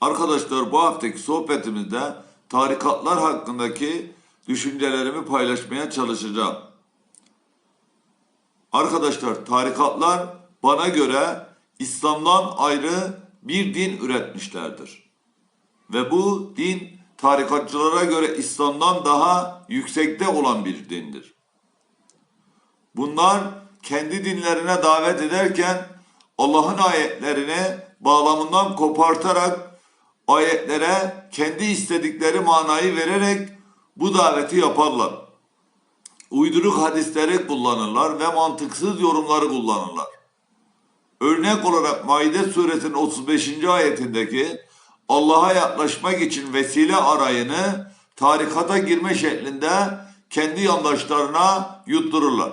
Arkadaşlar bu haftaki sohbetimizde tarikatlar hakkındaki düşüncelerimi paylaşmaya çalışacağım. Arkadaşlar tarikatlar bana göre İslam'dan ayrı bir din üretmişlerdir. Ve bu din tarikatçılara göre İslam'dan daha yüksekte olan bir dindir. Bunlar kendi dinlerine davet ederken Allah'ın ayetlerini bağlamından kopartarak ayetlere kendi istedikleri manayı vererek bu daveti yaparlar. Uyduruk hadisleri kullanırlar ve mantıksız yorumları kullanırlar. Örnek olarak Maide suresinin 35. ayetindeki Allah'a yaklaşmak için vesile arayını tarikata girme şeklinde kendi yandaşlarına yuttururlar.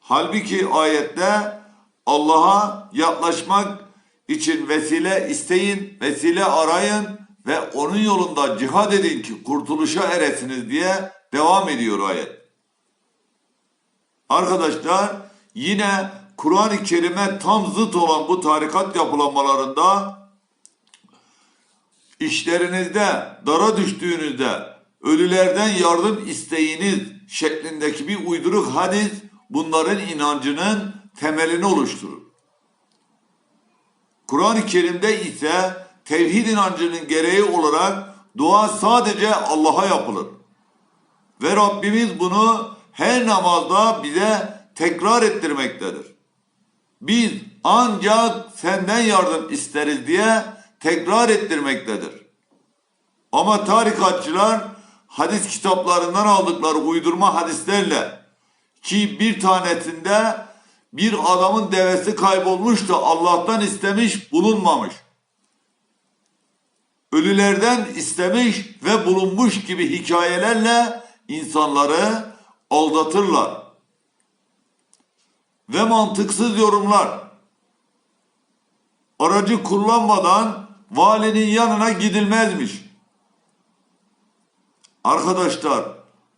Halbuki ayette Allah'a yaklaşmak için vesile isteyin, vesile arayın ve onun yolunda cihad edin ki kurtuluşa eresiniz diye devam ediyor ayet. Arkadaşlar yine Kur'an-ı Kerim'e tam zıt olan bu tarikat yapılanmalarında işlerinizde dara düştüğünüzde ölülerden yardım isteyiniz şeklindeki bir uyduruk hadis bunların inancının temelini oluşturur. Kur'an-ı Kerim'de ise tevhid inancının gereği olarak dua sadece Allah'a yapılır. Ve Rabbimiz bunu her namazda bize tekrar ettirmektedir. Biz ancak senden yardım isteriz diye tekrar ettirmektedir. Ama tarikatçılar hadis kitaplarından aldıkları uydurma hadislerle ki bir tanesinde bir adamın devesi kaybolmuş da Allah'tan istemiş bulunmamış. Ölülerden istemiş ve bulunmuş gibi hikayelerle insanları aldatırlar. Ve mantıksız yorumlar. Aracı kullanmadan valinin yanına gidilmezmiş. Arkadaşlar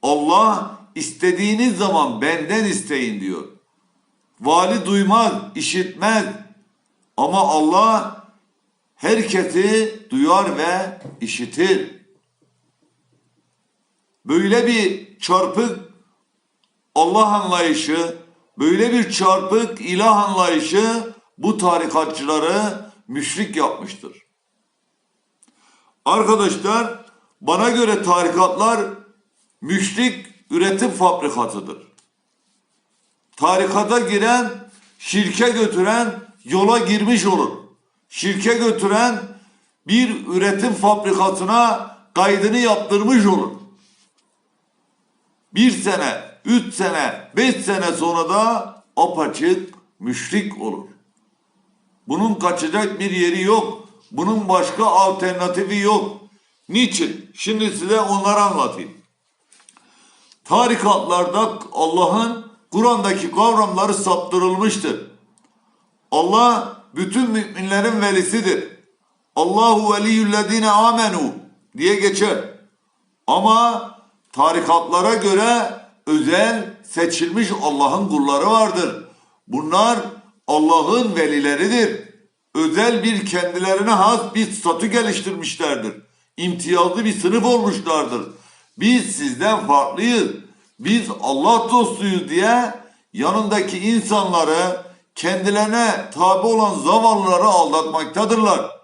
Allah istediğiniz zaman benden isteyin diyor. Vali duymaz, işitmez. Ama Allah herkesi duyar ve işitir. Böyle bir çarpık Allah anlayışı, böyle bir çarpık ilah anlayışı bu tarikatçıları müşrik yapmıştır. Arkadaşlar bana göre tarikatlar müşrik üretim fabrikatıdır. Tarikata giren şirke götüren yola girmiş olur. Şirke götüren bir üretim fabrikasına kaydını yaptırmış olur. Bir sene, üç sene, beş sene sonra da apaçık müşrik olur. Bunun kaçacak bir yeri yok. Bunun başka alternatifi yok. Niçin? Şimdi size onları anlatayım. Tarikatlarda Allah'ın Kur'an'daki kavramları saptırılmıştır. Allah bütün müminlerin velisidir. Allahu veliyyüllezine amenu diye geçer. Ama tarikatlara göre özel seçilmiş Allah'ın kulları vardır. Bunlar Allah'ın velileridir. Özel bir kendilerine has bir statü geliştirmişlerdir. İmtiyazlı bir sınıf olmuşlardır. Biz sizden farklıyız. Biz Allah dostuyuz diye yanındaki insanları kendilerine tabi olan zavallıları aldatmaktadırlar.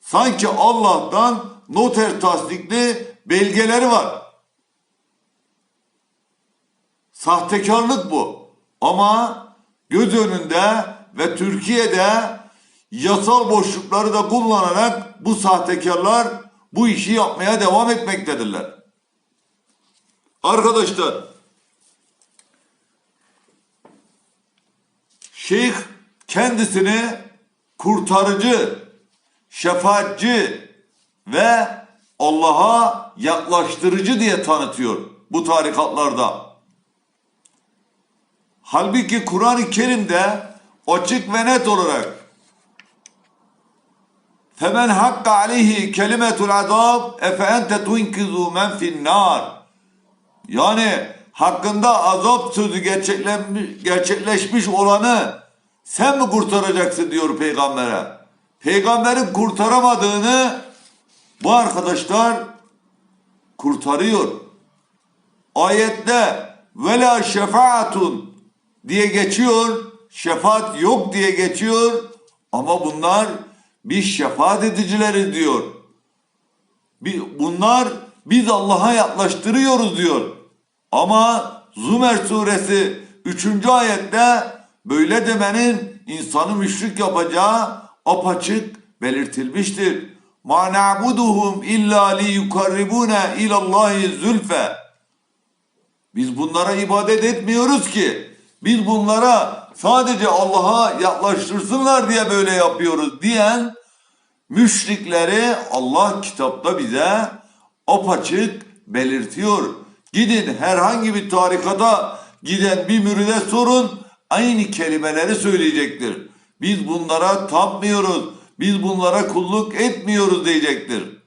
Sanki Allah'tan noter tasdikli belgeleri var. Sahtekarlık bu. Ama göz önünde ve Türkiye'de yasal boşlukları da kullanarak bu sahtekarlar bu işi yapmaya devam etmektedirler. Arkadaşlar Şeyh kendisini kurtarıcı, şefaatçi ve Allah'a yaklaştırıcı diye tanıtıyor bu tarikatlarda. Halbuki Kur'an-ı Kerim'de açık ve net olarak Femen hakka aleyhi kelimetul azab efe ente tunkizu men finnar. Yani hakkında azap sözü gerçekleşmiş, olanı sen mi kurtaracaksın diyor peygambere. peygamberin kurtaramadığını bu arkadaşlar kurtarıyor. Ayette vela şefaatun diye geçiyor. Şefaat yok diye geçiyor. Ama bunlar biz şefaat edicileri diyor. Bi- Bunlar biz Allah'a yaklaştırıyoruz diyor. Ama Zümer suresi 3. ayette böyle demenin insanı müşrik yapacağı apaçık belirtilmiştir. Ma na'buduhum illa li yukarribuna ila Allahi zülfe. Biz bunlara ibadet etmiyoruz ki. Biz bunlara sadece Allah'a yaklaştırsınlar diye böyle yapıyoruz diyen müşrikleri Allah kitapta bize apaçık belirtiyor. Gidin herhangi bir tarikata giden bir müride sorun aynı kelimeleri söyleyecektir. Biz bunlara tapmıyoruz. Biz bunlara kulluk etmiyoruz diyecektir.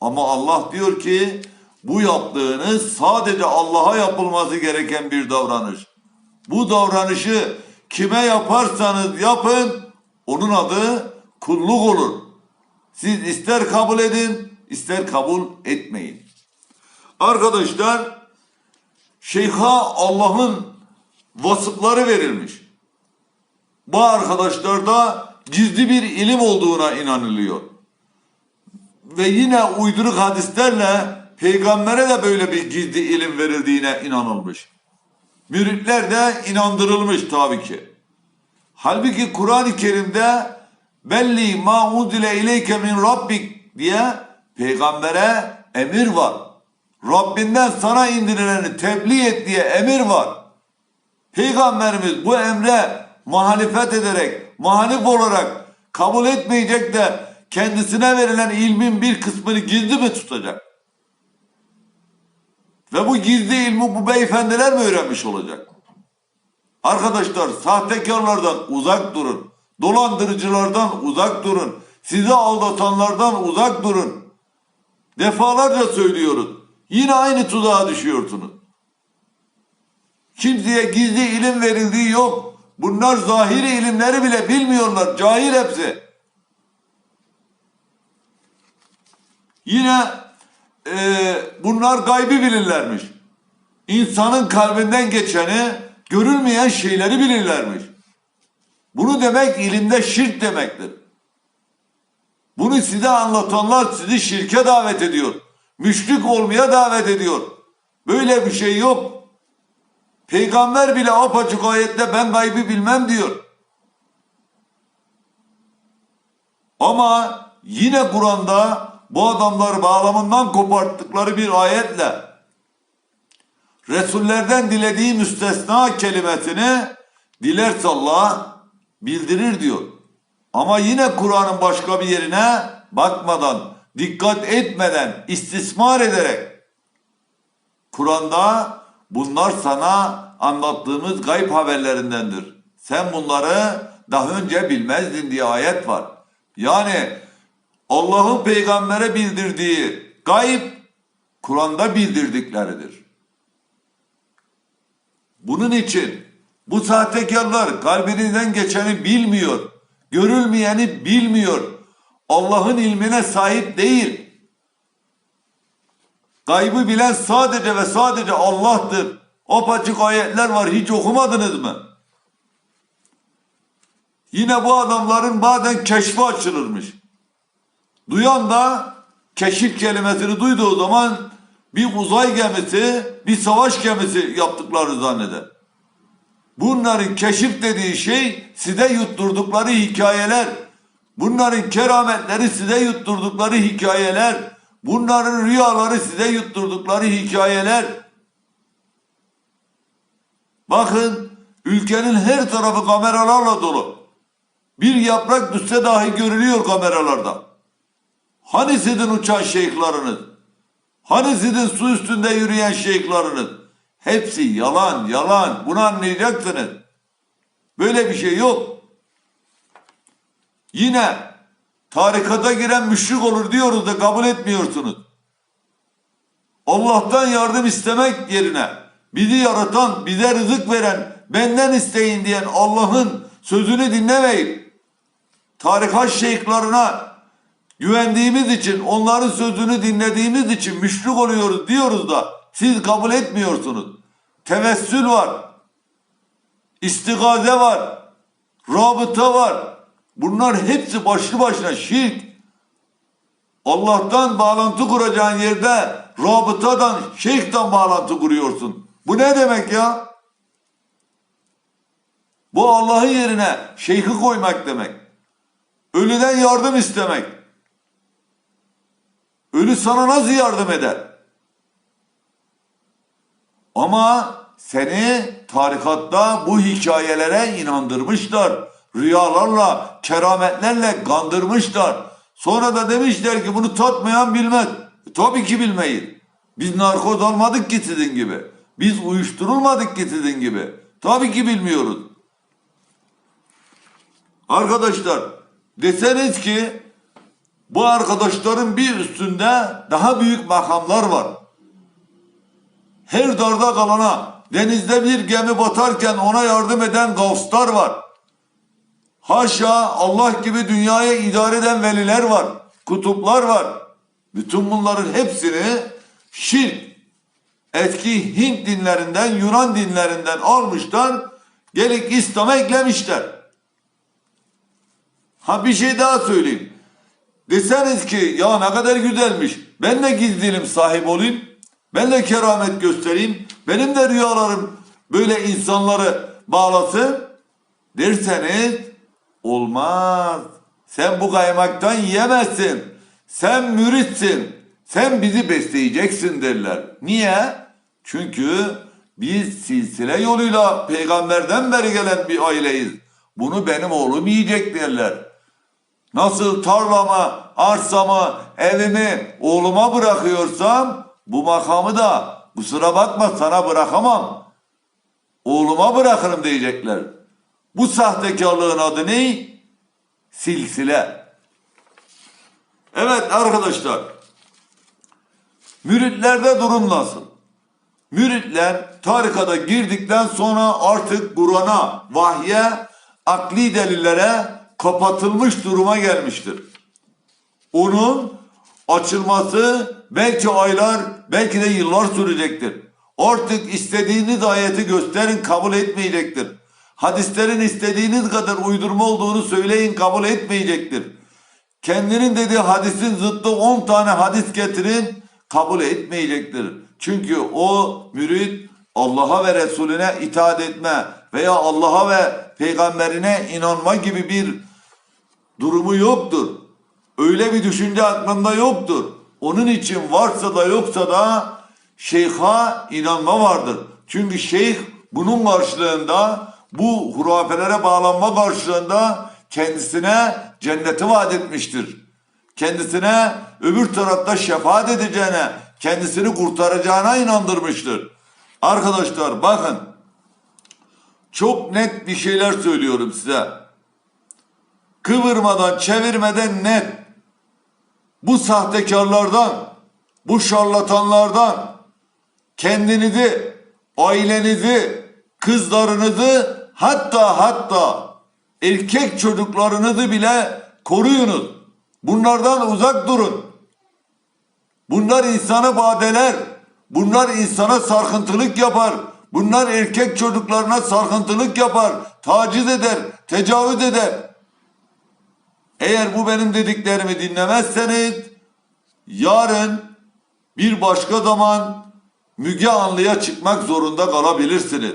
Ama Allah diyor ki bu yaptığınız sadece Allah'a yapılması gereken bir davranış. Bu davranışı kime yaparsanız yapın onun adı kulluk olur. Siz ister kabul edin ister kabul etmeyin. Arkadaşlar şeyha Allah'ın vasıfları verilmiş. Bu arkadaşlarda gizli bir ilim olduğuna inanılıyor. Ve yine uyduruk hadislerle peygambere de böyle bir gizli ilim verildiğine inanılmış. Müritler de inandırılmış tabii ki. Halbuki Kur'an-ı Kerim'de belli ma udile ileyke min rabbik diye peygambere emir var. Rabbinden sana indirileni tebliğ et diye emir var. Peygamberimiz bu emre muhalefet ederek, muhalif olarak kabul etmeyecek de kendisine verilen ilmin bir kısmını gizli mi tutacak? Ve bu gizli ilmi bu beyefendiler mi öğrenmiş olacak? Arkadaşlar sahtekarlardan uzak durun. Dolandırıcılardan uzak durun. Sizi aldatanlardan uzak durun. Defalarca söylüyoruz. Yine aynı tuzağa düşüyorsunuz. Kimseye gizli ilim verildiği yok. Bunlar zahiri ilimleri bile bilmiyorlar. Cahil hepsi. Yine e, bunlar gaybi bilirlermiş. İnsanın kalbinden geçeni, görülmeyen şeyleri bilirlermiş. Bunu demek ilimde şirk demektir. Bunu size anlatanlar sizi şirke davet ediyor. Müşrik olmaya davet ediyor. Böyle bir şey yok. Peygamber bile apaçık ayette ben gaybı bilmem diyor. Ama yine Kur'an'da bu adamları bağlamından koparttıkları bir ayetle Resullerden dilediği müstesna kelimesini dilerse Allah bildirir diyor. Ama yine Kur'an'ın başka bir yerine bakmadan, dikkat etmeden, istismar ederek Kur'an'da bunlar sana anlattığımız gayb haberlerindendir. Sen bunları daha önce bilmezdin diye ayet var. Yani Allah'ın peygambere bildirdiği gayb Kur'an'da bildirdikleridir. Bunun için bu sahtekarlar kalbinizden geçeni bilmiyor, görülmeyeni bilmiyor, Allah'ın ilmine sahip değil. Gaybı bilen sadece ve sadece Allah'tır. Apaçık ayetler var hiç okumadınız mı? Yine bu adamların bazen keşfi açılırmış. Duyan da keşif kelimesini duyduğu zaman bir uzay gemisi, bir savaş gemisi yaptıklarını zanneder. Bunların keşif dediği şey size yutturdukları hikayeler. Bunların kerametleri size yutturdukları hikayeler. Bunların rüyaları size yutturdukları hikayeler. Bakın ülkenin her tarafı kameralarla dolu. Bir yaprak düşse dahi görülüyor kameralarda. Hani sizin uçan şeyhlarınız? Hani sizin su üstünde yürüyen şeyhlarınız? Hepsi yalan, yalan. Bunu anlayacaksınız. Böyle bir şey yok. Yine tarikata giren müşrik olur diyoruz da kabul etmiyorsunuz. Allah'tan yardım istemek yerine bizi yaratan, bize rızık veren, benden isteyin diyen Allah'ın sözünü dinlemeyin. tarikat şeyhlerine güvendiğimiz için, onların sözünü dinlediğimiz için müşrik oluyoruz diyoruz da siz kabul etmiyorsunuz. Tevessül var. İstigaze var. Rabıta var. Bunlar hepsi başlı başına şirk. Allah'tan bağlantı kuracağın yerde rabıtadan, şeyhten bağlantı kuruyorsun. Bu ne demek ya? Bu Allah'ın yerine şeyhi koymak demek. Ölüden yardım istemek. Ölü sana nasıl yardım eder? Ama seni tarikatta bu hikayelere inandırmışlar. Rüyalarla, kerametlerle kandırmışlar. Sonra da demişler ki bunu tatmayan bilmez. E, tabii ki bilmeyiz. Biz narkoz almadık ki sizin gibi. Biz uyuşturulmadık ki sizin gibi. Tabii ki bilmiyoruz. Arkadaşlar deseniz ki bu arkadaşların bir üstünde daha büyük makamlar var. Her darda kalana denizde bir gemi batarken ona yardım eden gavslar var. Haşa Allah gibi dünyaya idare eden veliler var. Kutuplar var. Bütün bunların hepsini şirk eski Hint dinlerinden Yunan dinlerinden almışlar. Gelip İslam'a eklemişler. Ha bir şey daha söyleyeyim. Deseniz ki ya ne kadar güzelmiş. Ben de gizlilim sahip olayım. Ben de keramet göstereyim. Benim de rüyalarım böyle insanları bağlasın. Derseniz olmaz. Sen bu kaymaktan yiyemezsin. Sen müritsin. Sen bizi besleyeceksin derler. Niye? Çünkü biz silsile yoluyla peygamberden beri gelen bir aileyiz. Bunu benim oğlum yiyecek derler. Nasıl tarlamı, arsamı, evimi oğluma bırakıyorsam bu makamı da kusura bakma sana bırakamam. Oğluma bırakırım diyecekler. Bu sahtekarlığın adı ne? Silsile. Evet arkadaşlar. Müritlerde durum nasıl? Müritler tarikata girdikten sonra artık Kur'an'a, vahye, akli delillere kapatılmış duruma gelmiştir. Onun açılması belki aylar, belki de yıllar sürecektir. Artık istediğiniz ayeti gösterin kabul etmeyecektir. Hadislerin istediğiniz kadar uydurma olduğunu söyleyin kabul etmeyecektir. Kendinin dediği hadisin zıttı 10 tane hadis getirin kabul etmeyecektir. Çünkü o mürit Allah'a ve Resulüne itaat etme veya Allah'a ve peygamberine inanma gibi bir durumu yoktur. Öyle bir düşünce aklında yoktur. Onun için varsa da yoksa da şeyha inanma vardır. Çünkü şeyh bunun karşılığında bu hurafelere bağlanma karşılığında kendisine cenneti vaat etmiştir. Kendisine öbür tarafta şefaat edeceğine, kendisini kurtaracağına inandırmıştır. Arkadaşlar bakın çok net bir şeyler söylüyorum size. Kıvırmadan, çevirmeden net. Bu sahtekarlardan, bu şarlatanlardan kendinizi, ailenizi, kızlarınızı hatta hatta erkek çocuklarınızı bile koruyunuz. Bunlardan uzak durun. Bunlar insana badeler. Bunlar insana sarkıntılık yapar. Bunlar erkek çocuklarına sarkıntılık yapar. Taciz eder, tecavüz eder. Eğer bu benim dediklerimi dinlemezseniz yarın bir başka zaman Müge Anlı'ya çıkmak zorunda kalabilirsiniz.